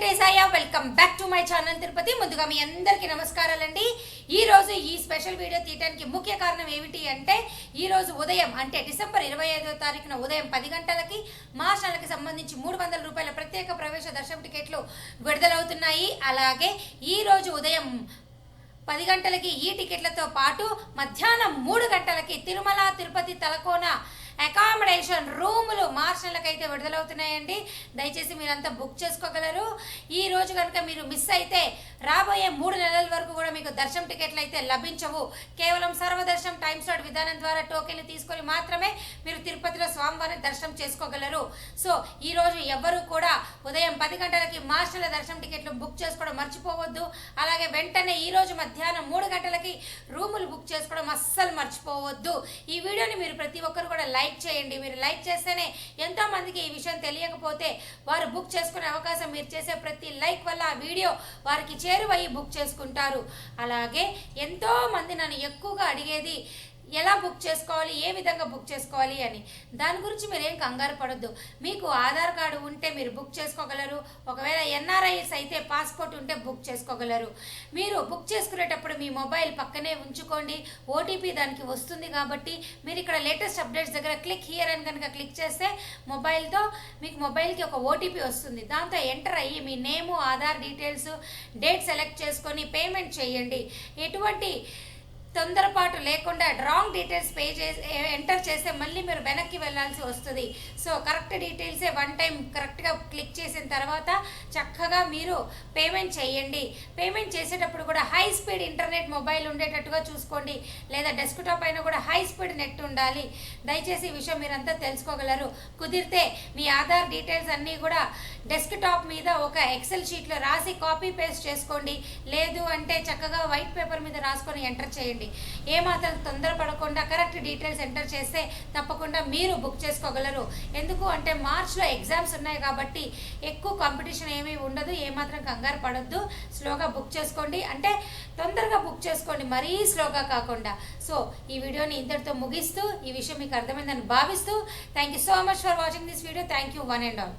Venkatesaya welcome back to my channel Tirupati. ముందుగా మీ అందరికీ నమస్కారాలండి. ఈ రోజు ఈ స్పెషల్ వీడియో తీయడానికి ముఖ్య కారణం ఏమిటి అంటే ఈరోజు ఉదయం అంటే డిసెంబర్ ఇరవై ఐదో తారీఖున ఉదయం పది గంటలకి మార్చ్ సంబంధించి మూడు వందల రూపాయల ప్రత్యేక ప్రవేశ దర్శనం టికెట్లు విడుదలవుతున్నాయి. అలాగే ఈరోజు ఉదయం పది గంటలకి ఈ టికెట్లతో పాటు మధ్యాహ్నం మూడు గంటలకి తిరుమల తిరుపతి తలకోన అకామిడేషన్ రూములు మార్చ్ నెలకైతే విడుదలవుతున్నాయండి. దయచేసి మీరంతా బుక్ చేసుకోగలరు. ఈ రోజు కనుక మీరు మిస్ అయితే రాబోయే మూడు నెలల వరకు కూడా మీకు దర్శనం టికెట్లు అయితే లభించవు. కేవలం సర్వదర్శనం టైమ్ స్లాట్ విధానం ద్వారా టోకెన్లు తీసుకొని మాత్రమే మీరు తిరుపతిలో స్వామివారిని దర్శనం చేసుకోగలరు. సో ఈ రోజు ఎవ్వరూ కూడా ఉదయం పది గంటలకి మాస్టర్ల దర్శనం టికెట్లు బుక్ చేసుకోవడం మర్చిపోవద్దు. అలాగే వెంటనే ఈరోజు మధ్యాహ్నం మూడు గంటలకి రూములు బుక్ చేసుకోవడం అస్సలు మర్చిపోవద్దు. ఈ వీడియోని మీరు ప్రతి ఒక్కరు కూడా లైక్ చేయండి. మీరు లైక్ చేస్తేనే ఎంతో మందికి ఈ విషయం తెలియకపోతే వారు బుక్ చేసుకునే అవకాశం మీరు చేసే ప్రతి లైక్ వల్ల ఆ వీడియో వారికి చేరువయ్యి బుక్ చేసుకుంటారు. అలాగే ఎంతో మంది నన్ను ఎక్కువగా అడిగేది ఎలా బుక్ చేసుకోవాలి ఏ విధంగా బుక్ చేసుకోవాలి అని. దాని గురించి మీరు ఏం కంగారు పడొద్దు. మీకు ఆధార్ కార్డు ఉంటే మీరు బుక్ చేసుకోగలరు. ఒకవేళ ఎన్ఆర్ఐఎస్ అయితే పాస్పోర్ట్ ఉంటే బుక్ చేసుకోగలరు. మీరు బుక్ చేసుకునేటప్పుడు మీ మొబైల్ పక్కనే ఉంచుకోండి. ఓటీపీ దానికి వస్తుంది కాబట్టి మీరు ఇక్కడ లేటెస్ట్ అప్డేట్స్ దగ్గర క్లిక్ హియర్ అని కనుక క్లిక్ చేస్తే మొబైల్తో మీకు మొబైల్కి ఒక ఓటీపీ వస్తుంది. దాంతో ఎంటర్ అయ్యి మీ name Aadhaar details date select చేసుకొని పేమెంట్ చేయండి. ఎటువంటి తొందరపాటు లేకుండా రాంగ్ డీటెయిల్స్ పే చేసి ఎంటర్ చేస్తే మళ్ళీ మీరు వెనక్కి వెళ్ళాల్సి వస్తుంది. సో కరెక్ట్ డీటెయిల్సే వన్ టైం కరెక్ట్గా క్లిక్ చేసిన తర్వాత చక్కగా మీరు పేమెంట్ చేయండి. పేమెంట్ చేసేటప్పుడు కూడా హై స్పీడ్ ఇంటర్నెట్ మొబైల్ ఉండేటట్టుగా చూసుకోండి. లేదా డెస్క్టాప్ అయినా కూడా హై స్పీడ్ నెట్ ఉండాలి. దయచేసి ఈ విషయం మీరంతా తెలుసుకోగలరు. కుదిరితే మీ ఆధార్ డీటెయిల్స్ అన్నీ కూడా డెస్క్టాప్ మీద ఒక ఎక్సెల్ షీట్లో రాసి కాపీ పేస్ట్ చేసుకోండి. లేదు అంటే చక్కగా వైట్ పేపర్ మీద రాసుకొని ఎంటర్ చేయండి. చేయండి. ఏమాత్రం తొందరపడకుండా కరెక్ట్ డీటెయిల్స్ ఎంటర్ చేస్తే తప్పకుండా మీరు బుక్ చేసుకోగలరు. ఎందుకు అంటే మార్చ్లో ఎగ్జామ్స్ ఉన్నాయి కాబట్టి ఎక్కువ కాంపిటీషన్ ఏమీ ఉండదు ఏమాత్రం కంగారు పడొద్దు. స్లోగా బుక్ చేసుకోండి. అంటే తొందరగా బుక్ చేసుకోండి మరీ స్లోగా కాకుండా. సో ఈ వీడియోని ఇంతటితో ముగిస్తూ ఈ విషయం మీకు అర్థమైందని భావిస్తూ thank you so much for watching this video. Thank you one and all.